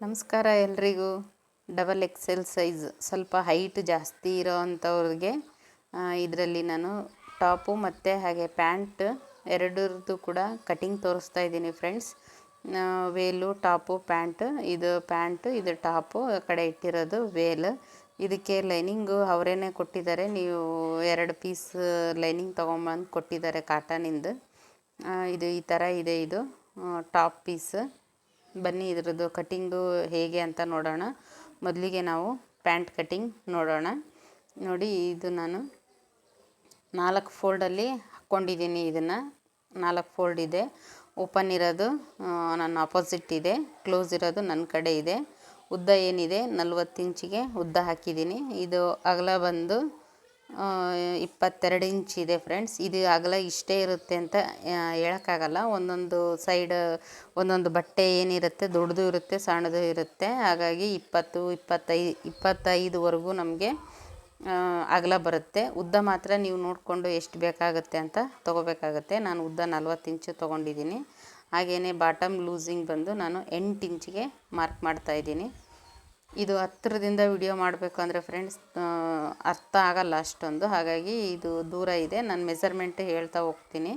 ನಮಸ್ಕಾರ ಎಲ್ರಿಗೂ. Double XL size ಸ್ವಲ್ಪ ಹೈಟ್ ಜಾಸ್ತಿ ಇರೋ ಅಂಥವ್ರಿಗೆ ಇದರಲ್ಲಿ ನಾನು ಟಾಪು ಮತ್ತು ಹಾಗೆ ಪ್ಯಾಂಟ್ ಎರಡರದ್ದು ಕೂಡ ಕಟಿಂಗ್ ತೋರಿಸ್ತಾ ಇದ್ದೀನಿ ಫ್ರೆಂಡ್ಸ್ ವೇಲು ಟಾಪು, ಪ್ಯಾಂಟ್, ಇದು ಪ್ಯಾಂಟು, ಇದು ಟಾಪು, ಆ ಕಡೆ ಇಟ್ಟಿರೋದು ವೇಲ್ ಇದಕ್ಕೆ ಲೈನಿಂಗು ಅವರೇನೆ ಕೊಟ್ಟಿದ್ದಾರೆ. ನೀವು ಎರಡು ಪೀಸ್ ಲೈನಿಂಗ್ ತೊಗೊಂಬಂದು ಕೊಟ್ಟಿದ್ದಾರೆ ಕಾಟನಿಂದು ಇದು. ಈ ಥರ ಇದೆ ಇದು ಟಾಪ್ ಪೀಸ್ ಬನ್ನಿ ಇದರದ್ದು ಕಟ್ಟಿಂಗು ಹೇಗೆ ಅಂತ ನೋಡೋಣ. ಮೊದಲಿಗೆ ನಾವು ಪ್ಯಾಂಟ್ ಕಟ್ಟಿಂಗ್ ನೋಡೋಣ. ನೋಡಿ, ಇದು ನಾನು ನಾಲ್ಕು ಫೋಲ್ಡಲ್ಲಿ ಹಾಕ್ಕೊಂಡಿದ್ದೀನಿ ಇದನ್ನು. ನಾಲ್ಕು ಫೋಲ್ಡ್ ಇದೆ. ಓಪನ್ ಇರೋದು ನನ್ನ ಆಪೋಸಿಟ್ ಇದೆ. ಕ್ಲೋಸ್ ಇರೋದು ನನ್ನ ಕಡೆ ಇದೆ. ಉದ್ದ ಏನಿದೆ? ನಲ್ವತ್ತು ಇಂಚಿಗೆ ಉದ್ದ ಹಾಕಿದ್ದೀನಿ. ಇದು ಅಗಲ ಬಂದು ಇಪ್ಪತ್ತೆರಡು ಇಂಚ್ ಇದೆ ಫ್ರೆಂಡ್ಸ್. ಇದು ಅಗಲ ಇಷ್ಟೇ ಇರುತ್ತೆ ಅಂತ ಹೇಳೋಕ್ಕಾಗಲ್ಲ. ಒಂದೊಂದು ಸೈಡ್, ಒಂದೊಂದು ಬಟ್ಟೆ ಏನಿರುತ್ತೆ, ದೊಡ್ಡದು ಇರುತ್ತೆ, ಸಣ್ಣದು ಇರುತ್ತೆ. ಹಾಗಾಗಿ ಇಪ್ಪತ್ತು, ಇಪ್ಪತ್ತೈ, ಇಪ್ಪತ್ತೈದುವರೆಗೂ ನಮಗೆ ಅಗಲ ಬರುತ್ತೆ. ಉದ್ದ ಮಾತ್ರ ನೀವು ನೋಡಿಕೊಂಡು ಎಷ್ಟು ಬೇಕಾಗುತ್ತೆ ಅಂತ ತೊಗೋಬೇಕಾಗತ್ತೆ. ನಾನು ಉದ್ದ ನಲ್ವತ್ತು ಇಂಚು ತೊಗೊಂಡಿದ್ದೀನಿ. ಹಾಗೆಯೇ ಬಾಟಮ್ ಲೂಸಿಂಗ್ ಬಂದು ನಾನು ಎಂಟು ಇಂಚಿಗೆ ಮಾರ್ಕ್ ಮಾಡ್ತಾಯಿದ್ದೀನಿ ಇದು ಹತ್ತಿರದಿಂದ ವಿಡಿಯೋ ಮಾಡಬೇಕು ಅಂದರೆ ಫ್ರೆಂಡ್ಸ್ ಅರ್ಥ ಆಗಲ್ಲ ಅಷ್ಟೊಂದು. ಹಾಗಾಗಿ ಇದು ದೂರ ಇದೆ. ನಾನು ಮೆಸರ್ಮೆಂಟ್ ಹೇಳ್ತಾ ಹೋಗ್ತೀನಿ.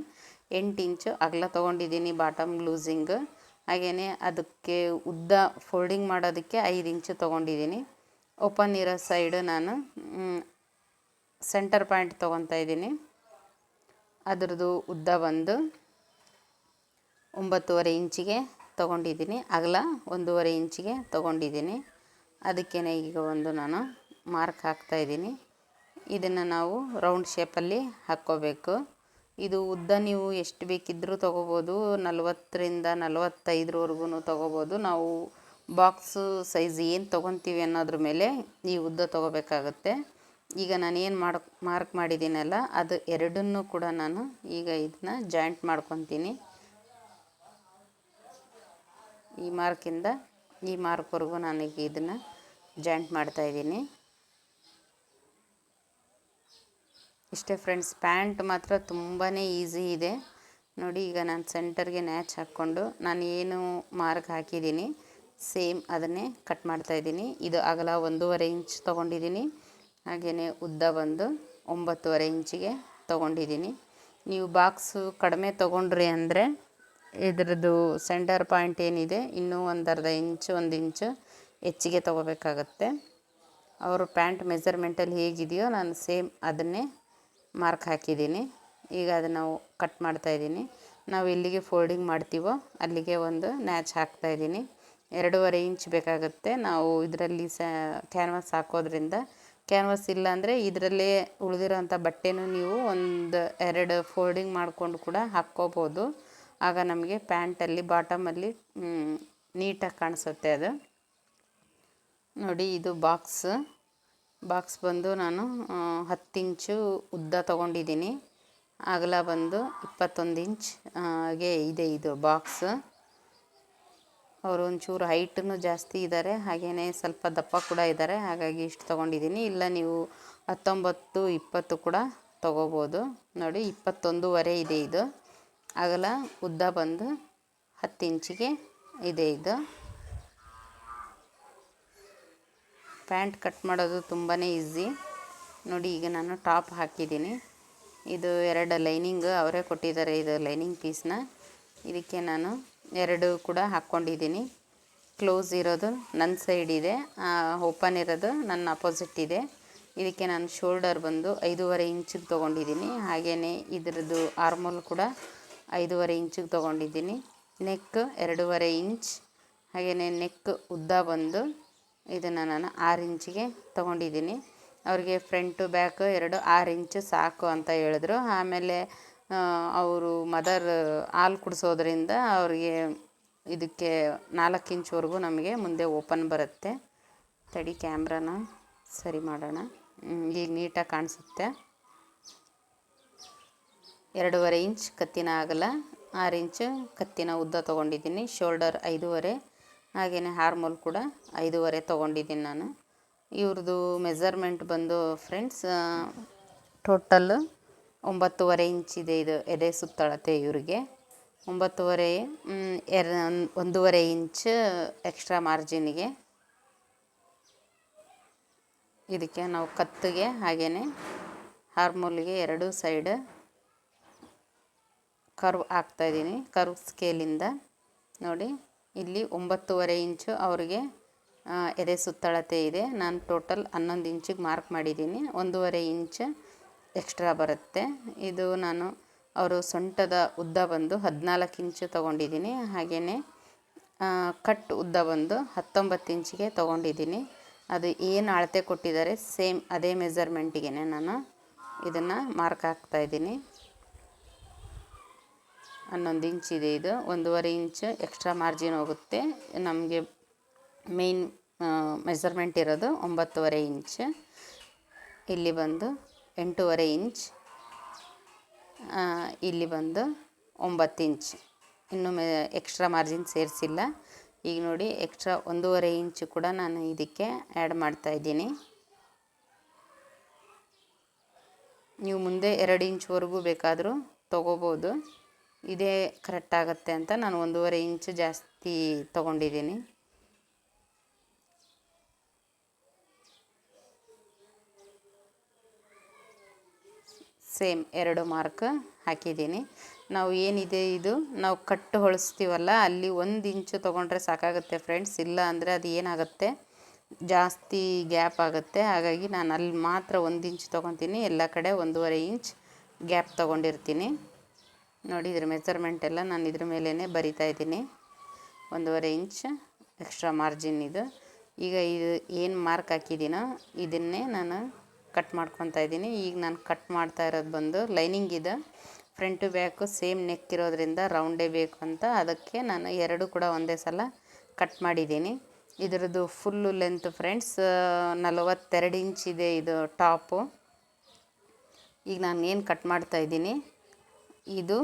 ಎಂಟು ಇಂಚು ಅಗಲ ತೊಗೊಂಡಿದ್ದೀನಿ ಬಾಟಮ್ ಲೂಸಿಂಗ್ ಹಾಗೆಯೇ ಅದಕ್ಕೆ ಉದ್ದ ಫೋಲ್ಡಿಂಗ್ ಮಾಡೋದಕ್ಕೆ ಐದು ಇಂಚು ತೊಗೊಂಡಿದ್ದೀನಿ. ಓಪನ್ ಇರೋ ಸೈಡು ನಾನು ಸೆಂಟರ್ ಪಾಯಿಂಟ್ ತೊಗೊತಾ ಇದ್ದೀನಿ. ಅದರದ್ದು ಉದ್ದ ಬಂದು ಒಂಬತ್ತುವರೆ ಇಂಚಿಗೆ ತೊಗೊಂಡಿದ್ದೀನಿ. ಅಗಲ ಒಂದೂವರೆ ಇಂಚಿಗೆ ತೊಗೊಂಡಿದ್ದೀನಿ. ಅದಕ್ಕೇ ಈಗ ಒಂದು ನಾನು ಮಾರ್ಕ್ ಹಾಕ್ತಾಯಿದ್ದೀನಿ ಇದನ್ನು ನಾವು ರೌಂಡ್ ಶೇಪಲ್ಲಿ ಹಾಕ್ಕೋಬೇಕು. ಇದು ಉದ್ದ ನೀವು ಎಷ್ಟು ಬೇಕಿದ್ದರೂ ತೊಗೋಬೋದು. ನಲವತ್ತರಿಂದ ನಲವತ್ತೈದರವರೆಗೂ ತೊಗೋಬೋದು. ನಾವು ಬಾಕ್ಸು ಸೈಜ್ ಏನು ತೊಗೊತೀವಿ ಅನ್ನೋದ್ರ ಮೇಲೆ ಈ ಉದ್ದ ತೊಗೋಬೇಕಾಗುತ್ತೆ. ಈಗ ನಾನು ಏನು ಮಾಡ್ ಮಾರ್ಕ್ ಮಾಡಿದ್ದೀನಲ್ಲ, ಅದು ಎರಡನ್ನೂ ಕೂಡ ನಾನು ಈಗ ಇದನ್ನ ಜಾಯಿಂಟ್ ಮಾಡ್ಕೊತೀನಿ. ಈ ಮಾರ್ಕಿಂದ ಈ ಮಾರ್ಕ್ವರೆಗೂ ನನಗೆ ಇದನ್ನು ಜಾಯಿಂಟ್ ಮಾಡ್ತಾಯಿದ್ದೀನಿ ಇಷ್ಟೇ ಫ್ರೆಂಡ್ಸ್ ಪ್ಯಾಂಟ್ ಮಾತ್ರ ತುಂಬಾ ಈಸಿ ಇದೆ. ನೋಡಿ, ಈಗ ನಾನು ಸೆಂಟರ್ಗೆ ನ್ಯಾಚ್ ಹಾಕ್ಕೊಂಡು ನಾನು ಏನು ಮಾರ್ಕ್ ಹಾಕಿದ್ದೀನಿ ಸೇಮ್ ಅದನ್ನೇ ಕಟ್ ಮಾಡ್ತಾಯಿದ್ದೀನಿ ಇದು ಅಗಲ ಒಂದೂವರೆ ಇಂಚ್ ತೊಗೊಂಡಿದ್ದೀನಿ. ಹಾಗೆಯೇ ಉದ್ದ ಬಂದು ಒಂಬತ್ತುವರೆ ಇಂಚಿಗೆ ತೊಗೊಂಡಿದ್ದೀನಿ. ನೀವು ಬಾಕ್ಸು ಕಡಿಮೆ ತೊಗೊಂಡ್ರಿ ಅಂದರೆ ಇದ್ರದ್ದು ಸೆಂಟರ್ ಪಾಯಿಂಟ್ ಏನಿದೆ, ಇನ್ನೂ ಒಂದು ಅರ್ಧ ಇಂಚು ಒಂದು ಇಂಚು ಹೆಚ್ಚಿಗೆ ತೊಗೋಬೇಕಾಗತ್ತೆ. ಅವರು ಪ್ಯಾಂಟ್ ಮೆಜರ್ಮೆಂಟಲ್ಲಿ ಹೇಗಿದೆಯೋ ನಾನು ಸೇಮ್ ಅದನ್ನೇ ಮಾರ್ಕ್ ಹಾಕಿದ್ದೀನಿ. ಈಗ ಅದನ್ನು ನಾವು ಕಟ್ ಮಾಡ್ತಾಯಿದ್ದೀನಿ ನಾವು ಎಲ್ಲಿಗೆ ಫೋಲ್ಡಿಂಗ್ ಮಾಡ್ತೀವೋ ಅಲ್ಲಿಗೆ ಒಂದು ನ್ಯಾಚ್ ಹಾಕ್ತಾಯಿದ್ದೀನಿ ಎರಡೂವರೆ ಇಂಚ್ ಬೇಕಾಗುತ್ತೆ. ನಾವು ಇದರಲ್ಲಿ ಸ ಕ್ಯಾನ್ವಾಸ್ ಹಾಕೋದ್ರಿಂದ ಕ್ಯಾನ್ವಾಸ್ ಇಲ್ಲ ಅಂದರೆ ಇದರಲ್ಲೇ ಉಳಿದಿರೋಂಥ ಬಟ್ಟೆನೂ ನೀವು ಒಂದು ಎರಡು ಫೋಲ್ಡಿಂಗ್ ಮಾಡಿಕೊಂಡು ಕೂಡ ಹಾಕ್ಕೋಬೋದು. ಆಗ ನಮಗೆ ಪ್ಯಾಂಟಲ್ಲಿ, ಬಾಟಮಲ್ಲಿ ನೀಟಾಗಿ ಕಾಣಿಸುತ್ತೆ ಅದು. ನೋಡಿ, ಇದು ಬಾಕ್ಸ್. ಬಾಕ್ಸ್ ಬಂದು ನಾನು ಹತ್ತು ಇಂಚು ಉದ್ದ ತೊಗೊಂಡಿದ್ದೀನಿ. ಅಗಲ ಬಂದು ಇಪ್ಪತ್ತೊಂದು ಇಂಚ್ ಹಾಗೆ ಇದೆ ಇದು ಬಾಕ್ಸ್. ಅವರು ಒಂಚೂರು ಹೈಟನ್ನು ಜಾಸ್ತಿ ಇದ್ದಾರೆ ಹಾಗೆಯೇ ಸ್ವಲ್ಪ ದಪ್ಪ ಕೂಡ ಇದ್ದಾರೆ, ಹಾಗಾಗಿ ಇಷ್ಟು ತೊಗೊಂಡಿದ್ದೀನಿ. ಇಲ್ಲ, ನೀವು ಹತ್ತೊಂಬತ್ತು, ಇಪ್ಪತ್ತು ಕೂಡ ತೊಗೋಬೋದು. ನೋಡಿ, ಇಪ್ಪತ್ತೊಂದೂವರೆ ಇದೆ ಇದು. ಅಗಲ ಉದ್ದ ಬಂದು ಹತ್ತು ಇಂಚಿಗೆ ಇದೆ ಇದು. ಪ್ಯಾಂಟ್ ಕಟ್ ಮಾಡೋದು ತುಂಬಾ ಈಸಿ. ನೋಡಿ, ಈಗ ನಾನು ಟಾಪ್ ಹಾಕಿದ್ದೀನಿ. ಇದು ಎರಡು ಲೈನಿಂಗ್ ಅವರೇ ಕೊಟ್ಟಿದ್ದಾರೆ, ಇದು ಲೈನಿಂಗ್ ಪೀಸ್ನ. ಇದಕ್ಕೆ ನಾನು ಎರಡು ಕೂಡ ಹಾಕ್ಕೊಂಡಿದ್ದೀನಿ. ಕ್ಲೋಸ್ ಇರೋದು ನನ್ನ ಸೈಡ್ ಇದೆ ಓಪನ್ ಇರೋದು ನನ್ನ ಅಪೋಸಿಟ್ ಇದೆ. ಇದಕ್ಕೆ ನಾನು ಶೋಲ್ಡರ್ ಬಂದು ಐದೂವರೆ ಇಂಚಿಗೆ ತೊಗೊಂಡಿದ್ದೀನಿ. ಹಾಗೆಯೇ ಇದರದ್ದು ಆರ್ಮೋಲ್ ಕೂಡ ಐದೂವರೆ ಇಂಚಿಗೆ ತೊಗೊಂಡಿದ್ದೀನಿ. ನೆಕ್ ಎರಡೂವರೆ ಇಂಚ್. ಹಾಗೆಯೇ ನೆಕ್ ಉದ್ದ ಬಂದು ಇದನ್ನು ನಾನು ಆರು ಇಂಚಿಗೆ ತೊಗೊಂಡಿದ್ದೀನಿ. ಅವ್ರಿಗೆ ಫ್ರಂಟು ಬ್ಯಾಕು ಎರಡು ಆರು ಇಂಚು ಸಾಕು ಅಂತ ಹೇಳಿದ್ರು. ಆಮೇಲೆ ಅವರು ಮದರ್ ಹಾಲು ಕುಡಿಸೋದ್ರಿಂದ ಅವ್ರಿಗೆ ಇದಕ್ಕೆ ನಾಲ್ಕು ಇಂಚ್ವರೆಗೂ ನಮಗೆ ಮುಂದೆ ಓಪನ್ ಬರುತ್ತೆ. ತಡಿ ಕ್ಯಾಮ್ರಾನ ಸರಿ ಮಾಡೋಣ. ಈಗ ನೀಟಾಗಿ ಕಾಣಿಸುತ್ತೆ. ಎರಡೂವರೆ ಇಂಚ್ ಕತ್ತಿನ ಆಗಲ್ಲ. ಆರು ಇಂಚು ಕತ್ತಿನ ಉದ್ದ ತೊಗೊಂಡಿದ್ದೀನಿ. ಶೋಲ್ಡರ್ ಐದೂವರೆ ಹಾಗೆಯೇ ಹಾರ್ಮೋಲ್ ಕೂಡ ಐದೂವರೆ ತೊಗೊಂಡಿದ್ದೀನಿ ನಾನು. ಇವ್ರದ್ದು ಮೆಸರ್ಮೆಂಟ್ ಬಂದು ಫ್ರೆಂಡ್ಸ್ ಟೋಟಲ್ ಒಂಬತ್ತುವರೆ ಇಂಚಿದೆ ಇದು ಎದೆ ಸುತ್ತಳತೆ ಇವರಿಗೆ. ಒಂಬತ್ತುವರೆ ಎರ, ಒಂದೂವರೆ ಇಂಚ್ ಎಕ್ಸ್ಟ್ರಾ ಮಾರ್ಜಿನಿಗೆ. ಇದಕ್ಕೆ ನಾವು ಕತ್ತಿಗೆ ಹಾಗೆಯೇ ಹಾರ್ಮೋಲ್ಗೆ ಎರಡೂ ಸೈಡ್ ಕರ್ವ್ ಹಾಕ್ತಾಯಿದ್ದೀನಿ ಕರ್ವ್ ಸ್ಕೇಲಿಂದ ನೋಡಿ, ಇಲ್ಲಿ ಒಂಬತ್ತುವರೆ ಇಂಚು ಅವರಿಗೆ ಎದೆ ಸುತ್ತಳತೆ ಇದೆ. ನಾನು ಟೋಟಲ್ ಹನ್ನೊಂದು ಇಂಚಿಗೆ ಮಾರ್ಕ್ ಮಾಡಿದ್ದೀನಿ. ಒಂದೂವರೆ ಇಂಚ್ ಎಕ್ಸ್ಟ್ರಾ ಬರುತ್ತೆ. ಇದು ನಾನು ಅವರು ಸೊಂಟದ ಉದ್ದ ಬಂದು ಹದಿನಾಲ್ಕು ಇಂಚು ತೊಗೊಂಡಿದ್ದೀನಿ. ಹಾಗೆಯೇ ಕಟ್ ಉದ್ದ ಬಂದು ಹತ್ತೊಂಬತ್ತು ಇಂಚಿಗೆ ತೊಗೊಂಡಿದ್ದೀನಿ. ಅದು ಏನು ಅಳತೆ ಕೊಟ್ಟಿದ್ದಾರೆ, ಸೇಮ್ ಅದೇ ಮೆಜರ್ಮೆಂಟಿಗೆ ನಾನು ಇದನ್ನು ಮಾರ್ಕ್ ಹಾಕ್ತಾಯಿದ್ದೀನಿ ಹನ್ನೊಂದು ಇಂಚ್ ಇದೆ ಇದು. ಒಂದೂವರೆ ಇಂಚ್ ಎಕ್ಸ್ಟ್ರಾ ಮಾರ್ಜಿನ್ ಹೋಗುತ್ತೆ. ನಮಗೆ ಮೇನ್ ಮೆಸರ್ಮೆಂಟ್ ಇರೋದು ಒಂಬತ್ತುವರೆ ಇಂಚ್. ಇಲ್ಲಿ ಬಂದು ಎಂಟೂವರೆ ಇಂಚ್. ಇಲ್ಲಿ ಬಂದು ಒಂಬತ್ತು ಇಂಚ್. ಇನ್ನು ಎಕ್ಸ್ಟ್ರಾ ಮಾರ್ಜಿನ್ ಸೇರಿಸಿಲ್ಲ. ಈಗ ನೋಡಿ ಎಕ್ಸ್ಟ್ರಾ ಒಂದೂವರೆ ಇಂಚು ಕೂಡ ನಾನು ಇದಕ್ಕೆ ಆ್ಯಡ್ ಮಾಡ್ತಾಯಿದ್ದೀನಿ ನೀವು ಮುಂದೆ ಎರಡು ಇಂಚ್ವರೆಗೂ ಬೇಕಾದರೂ ತೊಗೋಬೋದು. ಇದೇ ಕರೆಕ್ಟ್ ಆಗುತ್ತೆ ಅಂತ ನಾನು ಒಂದೂವರೆ ಇಂಚು ಜಾಸ್ತಿ ತೊಗೊಂಡಿದ್ದೀನಿ. ಸೇಮ್ ಎರಡು ಮಾರ್ಕ್ ಹಾಕಿದ್ದೀನಿ. ನಾವು ಏನಿದೆ ಇದು? ನಾವು ಕಟ್ಟು ಹೊಳಿಸ್ತೀವಲ್ಲ, ಅಲ್ಲಿ ಒಂದು ಇಂಚು ತೊಗೊಂಡ್ರೆ ಸಾಕಾಗುತ್ತೆ ಫ್ರೆಂಡ್ಸ್ ಇಲ್ಲ ಅಂದರೆ ಅದು ಏನಾಗುತ್ತೆ? ಜಾಸ್ತಿ ಗ್ಯಾಪ್ ಆಗುತ್ತೆ. ಹಾಗಾಗಿ ನಾನು ಅಲ್ಲಿ ಮಾತ್ರ ಒಂದು ಇಂಚು ತೊಗೊತೀನಿ. ಎಲ್ಲ ಕಡೆ ಒಂದೂವರೆ ಇಂಚ್ ಗ್ಯಾಪ್ ತೊಗೊಂಡಿರ್ತೀನಿ. ನೋಡಿ, ಇದ್ರ ಮೆಸರ್ಮೆಂಟ್ ಎಲ್ಲ ನಾನು ಇದ್ರ ಮೇಲೇ ಬರಿತಾ ಇದ್ದೀನಿ. ಒಂದೂವರೆ ಇಂಚ್ ಎಕ್ಸ್ಟ್ರಾ ಮಾರ್ಜಿನ್ ಇದು. ಈಗ ಇದು ಏನು ಮಾರ್ಕ್ ಹಾಕಿದ್ದೀನೋ ಇದನ್ನೇ ನಾನು ಕಟ್ ಮಾಡ್ಕೊತಾ ಇದ್ದೀನಿ. ಈಗ ನಾನು ಕಟ್ ಮಾಡ್ತಾ ಇರೋದು ಬಂದು ಲೈನಿಂಗ್ ಇದು. ಫ್ರಂಟು ಬ್ಯಾಕು ಸೇಮ್ ನೆಕ್ ಇರೋದ್ರಿಂದ ರೌಂಡೇ ಬೇಕು ಅಂತ ಅದಕ್ಕೆ ನಾನು ಎರಡು ಕೂಡ ಒಂದೇ ಸಲ ಕಟ್ ಮಾಡಿದ್ದೀನಿ. ಇದರದ್ದು ಫುಲ್ಲು ಲೆಂತ್ ಫ್ರೆಂಡ್ಸ್ ನಲವತ್ತೆರಡು ಇಂಚ್ ಇದೆ ಇದು ಟಾಪು ಈಗ ನಾನು ಏನು ಕಟ್ ಮಾಡ್ತಾ ಇದ್ದೀನಿ? ಇದು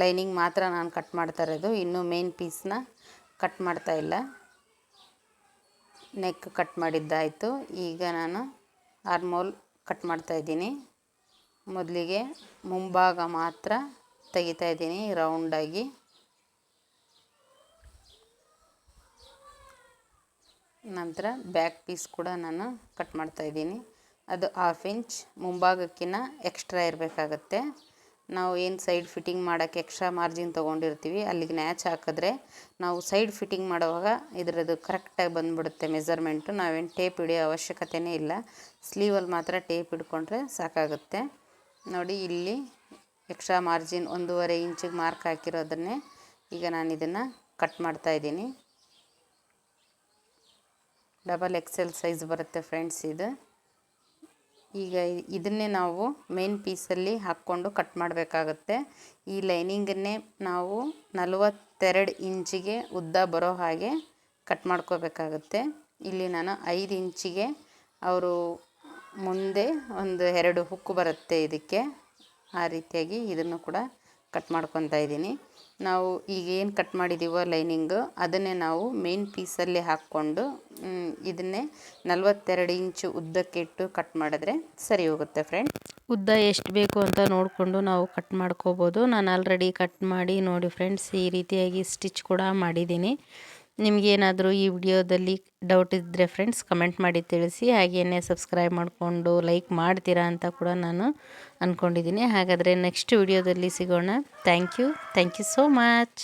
ಲೈನಿಂಗ್ ಮಾತ್ರ ನಾನು ಕಟ್ ಮಾಡ್ತಾ ಇರೋದು. ಇನ್ನೂ ಮೇನ್ ಪೀಸ್ನ ಕಟ್ ಮಾಡ್ತಾ ಇಲ್ಲ. ನೆಕ್ ಕಟ್ ಮಾಡಿದ್ದಾಯಿತು. ಈಗ ನಾನು ಆರ್ಮೋಲ್ ಕಟ್ ಮಾಡ್ತಾ ಇದ್ದೀನಿ. ಮೊದಲಿಗೆ ಮುಂಭಾಗ ಮಾತ್ರ ತೆಗಿತಾ ಇದ್ದೀನಿ ರೌಂಡಾಗಿ ನಂತರ ಬ್ಯಾಕ್ ಪೀಸ್ ಕೂಡ ನಾನು ಕಟ್ ಮಾಡ್ತಾ ಇದ್ದೀನಿ. ಅದು ಹಾಫ್ ಇಂಚ್ ಮುಂಭಾಗಕ್ಕಿಂತ ಎಕ್ಸ್ಟ್ರಾ ಇರಬೇಕಾಗತ್ತೆ. ನಾವು ಏನು ಸೈಡ್ ಫಿಟ್ಟಿಂಗ್ ಮಾಡೋಕ್ಕೆ ಎಕ್ಸ್ಟ್ರಾ ಮಾರ್ಜಿನ್ ತೊಗೊಂಡಿರ್ತೀವಿ, ಅಲ್ಲಿಗೆ ನ್ಯಾಚ್ ಹಾಕಿದ್ರೆ ನಾವು ಸೈಡ್ ಫಿಟ್ಟಿಂಗ್ ಮಾಡುವಾಗ ಇದರದ್ದು ಕರೆಕ್ಟಾಗಿ ಬಂದುಬಿಡುತ್ತೆ ಮೆಸರ್ಮೆಂಟು ನಾವೇನು ಟೇಪ್ ಹಿಡಿಯೋ ಅವಶ್ಯಕತೆಯೇ ಇಲ್ಲ. ಸ್ಲೀವಲ್ಲಿ ಮಾತ್ರ ಟೇಪ್ ಹಿಡ್ಕೊಂಡ್ರೆ ಸಾಕಾಗುತ್ತೆ. ನೋಡಿ, ಇಲ್ಲಿ ಎಕ್ಸ್ಟ್ರಾ ಮಾರ್ಜಿನ್ ಒಂದೂವರೆ ಇಂಚಿಗೆ ಮಾರ್ಕ್ ಹಾಕಿರೋದನ್ನೇ ಈಗ ನಾನು ಇದನ್ನು ಕಟ್ ಮಾಡ್ತಾಯಿದ್ದೀನಿ ಡಬಲ್ ಎಕ್ಸೆಲ್ ಸೈಜ್ ಬರುತ್ತೆ ಫ್ರೆಂಡ್ಸ್ ಇದು. ಈಗ ಇದನ್ನೇ ನಾವು ಮೇನ್ ಪೀಸಲ್ಲಿ ಹಾಕ್ಕೊಂಡು ಕಟ್ ಮಾಡಬೇಕಾಗತ್ತೆ. ಈ ಲೈನಿಂಗನ್ನೇ ನಾವು ನಲವತ್ತೆರಡು ಇಂಚಿಗೆ ಉದ್ದ ಬರೋ ಹಾಗೆ ಕಟ್ ಮಾಡ್ಕೋಬೇಕಾಗತ್ತೆ. ಇಲ್ಲಿ ನಾನು ಐದು ಇಂಚಿಗೆ ಅವರು ಮುಂದೆ ಒಂದು ಎರಡು ಹುಕ್ಕು ಬರುತ್ತೆ ಇದಕ್ಕೆ. ಆ ರೀತಿಯಾಗಿ ಇದನ್ನು ಕೂಡ ಕಟ್ ಮಾಡ್ಕೊತಾ ಇದ್ದೀನಿ. ನಾವು ಈಗ ಏನು ಕಟ್ ಮಾಡಿದ್ದೀವೋ ಲೈನಿಂಗು, ಅದನ್ನೇ ನಾವು ಮೇನ್ ಪೀಸಲ್ಲಿ ಹಾಕ್ಕೊಂಡು ಇದನ್ನೇ ನಲ್ವತ್ತೆರಡು ಇಂಚು ಉದ್ದಕ್ಕಿಟ್ಟು ಕಟ್ ಮಾಡಿದ್ರೆ ಸರಿ ಹೋಗುತ್ತೆ ಫ್ರೆಂಡ್ ಉದ್ದ ಎಷ್ಟು ಬೇಕು ಅಂತ ನೋಡಿಕೊಂಡು ನಾವು ಕಟ್ ಮಾಡ್ಕೋಬೋದು. ನಾನು ಆಲ್ರೆಡಿ ಕಟ್ ಮಾಡಿ ನೋಡಿ ಫ್ರೆಂಡ್ಸ್ ಈ ರೀತಿಯಾಗಿ ಸ್ಟಿಚ್ ಕೂಡ ಮಾಡಿದ್ದೀನಿ. ನಿಮಗೇನಾದರೂ ಈ ವಿಡಿಯೋದಲ್ಲಿ ಡೌಟ್ ಇದ್ದರೆ ಫ್ರೆಂಡ್ಸ್ ಕಮೆಂಟ್ ಮಾಡಿ ತಿಳಿಸಿ ಹಾಗೆಯೇ ಸಬ್ಸ್ಕ್ರೈಬ್ ಮಾಡಿಕೊಂಡು ಲೈಕ್ ಮಾಡ್ತೀರಾ ಅಂತ ಕೂಡ ನಾನು ಅಂದ್ಕೊಂಡಿದ್ದೀನಿ ಹಾಗಾದರೆ ನೆಕ್ಸ್ಟ್ ವಿಡಿಯೋದಲ್ಲಿ ಸಿಗೋಣ. Thank you thank you so much